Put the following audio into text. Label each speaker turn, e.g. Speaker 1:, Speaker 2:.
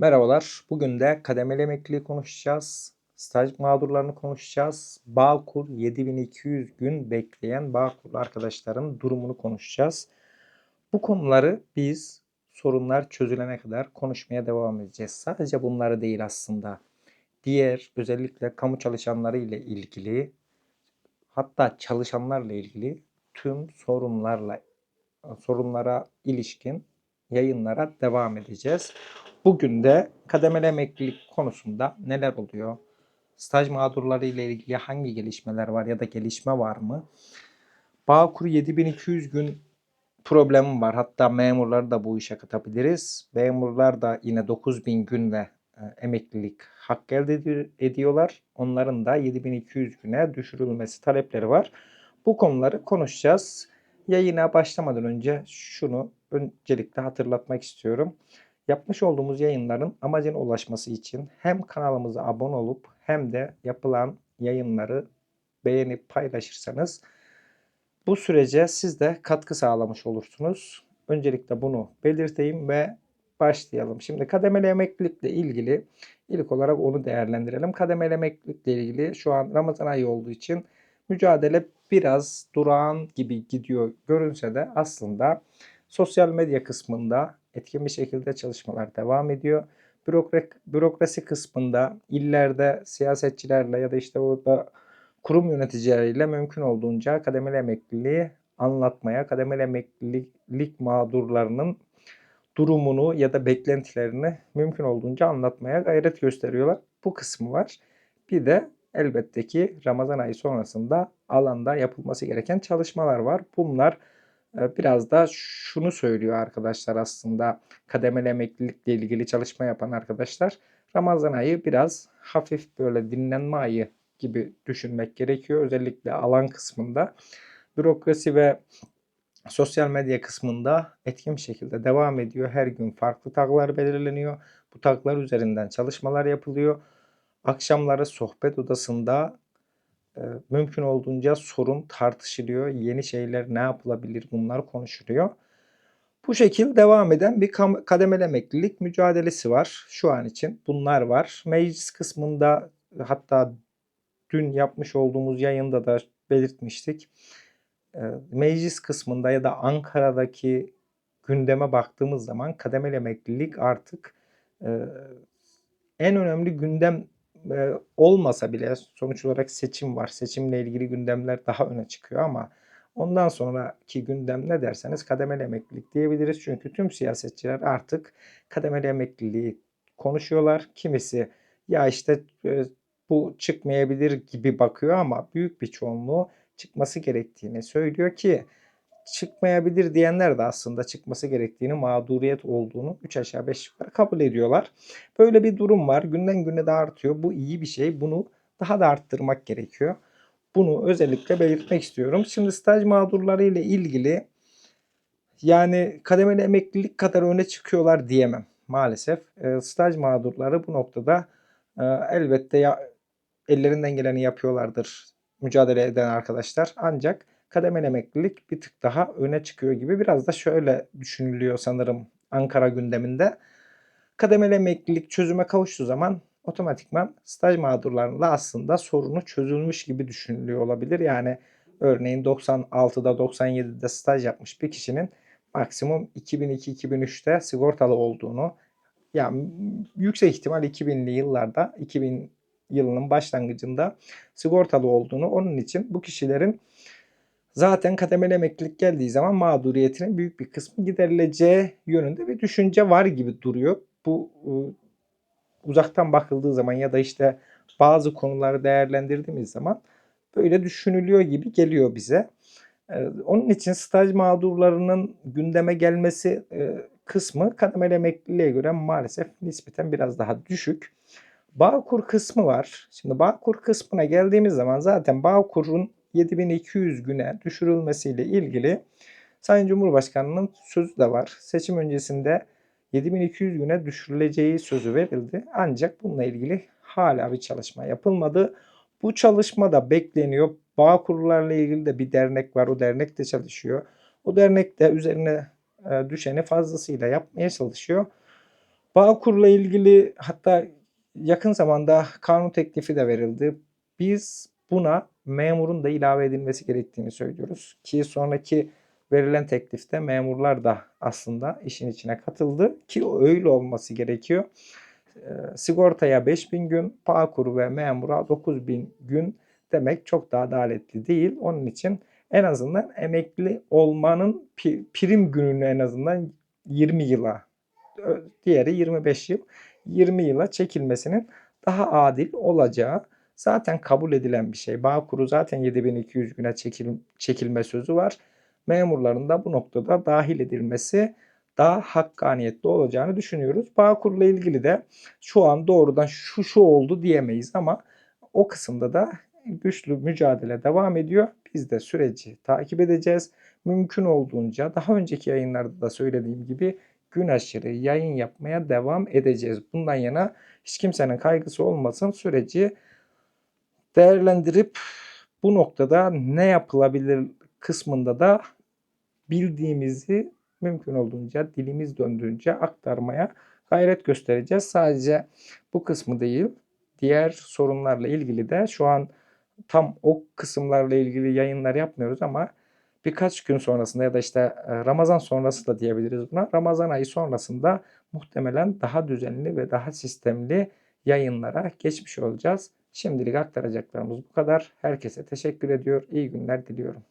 Speaker 1: Merhabalar. Bugün de kademeli emekliliği konuşacağız. Staj mağdurlarını konuşacağız. Bağkur 7200 gün bekleyen Bağkurlu arkadaşların durumunu konuşacağız. Bu konuları biz sorunlar çözülene kadar konuşmaya devam edeceğiz. Sadece bunları değil aslında. Diğer özellikle kamu çalışanları ile ilgili hatta çalışanlarla ilgili tüm sorunlarla sorunlara ilişkin yayınlara devam edeceğiz. Bugün de kademeli emeklilik konusunda neler oluyor? Staj mağdurları ile ilgili hangi gelişmeler var ya da gelişme var mı? Bağkur 7200 gün problemi var. Hatta memurları da bu işe katabiliriz. Memurlar da yine 9000 günle e, emeklilik hak elde edi- ediyorlar. Onların da 7200 güne düşürülmesi talepleri var. Bu konuları konuşacağız. Yayına başlamadan önce şunu öncelikle hatırlatmak istiyorum. Yapmış olduğumuz yayınların amacına ulaşması için hem kanalımıza abone olup hem de yapılan yayınları beğenip paylaşırsanız bu sürece siz de katkı sağlamış olursunuz. Öncelikle bunu belirteyim ve başlayalım. Şimdi kademeli emeklilikle ilgili ilk olarak onu değerlendirelim. Kademeli emeklilikle ilgili şu an Ramazan ayı olduğu için mücadele biraz durağan gibi gidiyor görünse de aslında sosyal medya kısmında etkin bir şekilde çalışmalar devam ediyor. Bürokra- bürokrasi kısmında illerde siyasetçilerle ya da işte orada kurum yöneticileriyle mümkün olduğunca kademeli emekliliği anlatmaya, kademeli emeklilik mağdurlarının durumunu ya da beklentilerini mümkün olduğunca anlatmaya gayret gösteriyorlar. Bu kısmı var. Bir de elbette ki Ramazan ayı sonrasında alanda yapılması gereken çalışmalar var. Bunlar biraz da şunu söylüyor arkadaşlar aslında kademeli emeklilikle ilgili çalışma yapan arkadaşlar. Ramazan ayı biraz hafif böyle dinlenme ayı gibi düşünmek gerekiyor. Özellikle alan kısmında. Bürokrasi ve sosyal medya kısmında etkin bir şekilde devam ediyor. Her gün farklı taglar belirleniyor. Bu taglar üzerinden çalışmalar yapılıyor. Akşamları sohbet odasında mümkün olduğunca sorun tartışılıyor. Yeni şeyler ne yapılabilir bunlar konuşuluyor. Bu şekilde devam eden bir kademeli emeklilik mücadelesi var şu an için. Bunlar var. Meclis kısmında hatta dün yapmış olduğumuz yayında da belirtmiştik. Meclis kısmında ya da Ankara'daki gündeme baktığımız zaman kademeli emeklilik artık en önemli gündem e, olmasa bile sonuç olarak seçim var. Seçimle ilgili gündemler daha öne çıkıyor ama ondan sonraki gündem ne derseniz kademeli emeklilik diyebiliriz. Çünkü tüm siyasetçiler artık kademeli emekliliği konuşuyorlar. Kimisi ya işte e, bu çıkmayabilir gibi bakıyor ama büyük bir çoğunluğu çıkması gerektiğini söylüyor ki çıkmayabilir diyenler de aslında çıkması gerektiğini, mağduriyet olduğunu 3 aşağı 5 yukarı kabul ediyorlar. Böyle bir durum var. Günden güne de artıyor. Bu iyi bir şey. Bunu daha da arttırmak gerekiyor. Bunu özellikle belirtmek istiyorum. Şimdi staj mağdurları ile ilgili yani kademeli emeklilik kadar öne çıkıyorlar diyemem maalesef. E, staj mağdurları bu noktada e, elbette ya, ellerinden geleni yapıyorlardır mücadele eden arkadaşlar. Ancak kademeli emeklilik bir tık daha öne çıkıyor gibi. Biraz da şöyle düşünülüyor sanırım Ankara gündeminde. Kademeli emeklilik çözüme kavuştuğu zaman otomatikman staj mağdurlarında aslında sorunu çözülmüş gibi düşünülüyor olabilir. Yani örneğin 96'da 97'de staj yapmış bir kişinin maksimum 2002-2003'te sigortalı olduğunu yani yüksek ihtimal 2000'li yıllarda 2000 yılının başlangıcında sigortalı olduğunu onun için bu kişilerin zaten kademeli emeklilik geldiği zaman mağduriyetinin büyük bir kısmı giderileceği yönünde bir düşünce var gibi duruyor. Bu ıı, uzaktan bakıldığı zaman ya da işte bazı konuları değerlendirdiğimiz zaman böyle düşünülüyor gibi geliyor bize. Ee, Onun için staj mağdurlarının gündeme gelmesi e, kısmı kademeli emekliliğe göre maalesef nispeten biraz daha düşük. Bağkur kısmı var. Şimdi Bağkur kısmına geldiğimiz zaman zaten Bağkur'un 7200 güne düşürülmesiyle ilgili Sayın Cumhurbaşkanı'nın sözü de var. Seçim öncesinde 7200 güne düşürüleceği sözü verildi. Ancak bununla ilgili hala bir çalışma yapılmadı. Bu çalışma da bekleniyor. Bağkurlarla ilgili de bir dernek var. O dernek de çalışıyor. O dernek de üzerine e, düşeni fazlasıyla yapmaya çalışıyor. Bağkur'la ilgili hatta yakın zamanda kanun teklifi de verildi. Biz buna memurun da ilave edilmesi gerektiğini söylüyoruz. Ki sonraki verilen teklifte memurlar da aslında işin içine katıldı ki öyle olması gerekiyor. E, sigortaya 5000 gün, Bağkur ve memura 9000 gün demek çok da adaletli değil. Onun için en azından emekli olmanın pri- prim gününü en azından 20 yıla, diğeri 25 yıl, 20 yıla çekilmesinin daha adil olacağı zaten kabul edilen bir şey. Bağkur'u zaten 7200 güne çekil, çekilme sözü var. Memurların da bu noktada dahil edilmesi daha hakkaniyetli olacağını düşünüyoruz. Bağkur'la ilgili de şu an doğrudan şu şu oldu diyemeyiz ama o kısımda da güçlü mücadele devam ediyor. Biz de süreci takip edeceğiz. Mümkün olduğunca daha önceki yayınlarda da söylediğim gibi gün aşırı yayın yapmaya devam edeceğiz. Bundan yana hiç kimsenin kaygısı olmasın. Süreci değerlendirip bu noktada ne yapılabilir kısmında da bildiğimizi mümkün olduğunca dilimiz döndüğünce aktarmaya gayret göstereceğiz. Sadece bu kısmı değil, diğer sorunlarla ilgili de şu an tam o kısımlarla ilgili yayınlar yapmıyoruz ama birkaç gün sonrasında ya da işte e, Ramazan sonrası da diyebiliriz buna. Ramazan ayı sonrasında muhtemelen daha düzenli ve daha sistemli yayınlara geçmiş olacağız. Şimdilik aktaracaklarımız bu kadar. Herkese teşekkür ediyor. İyi günler diliyorum.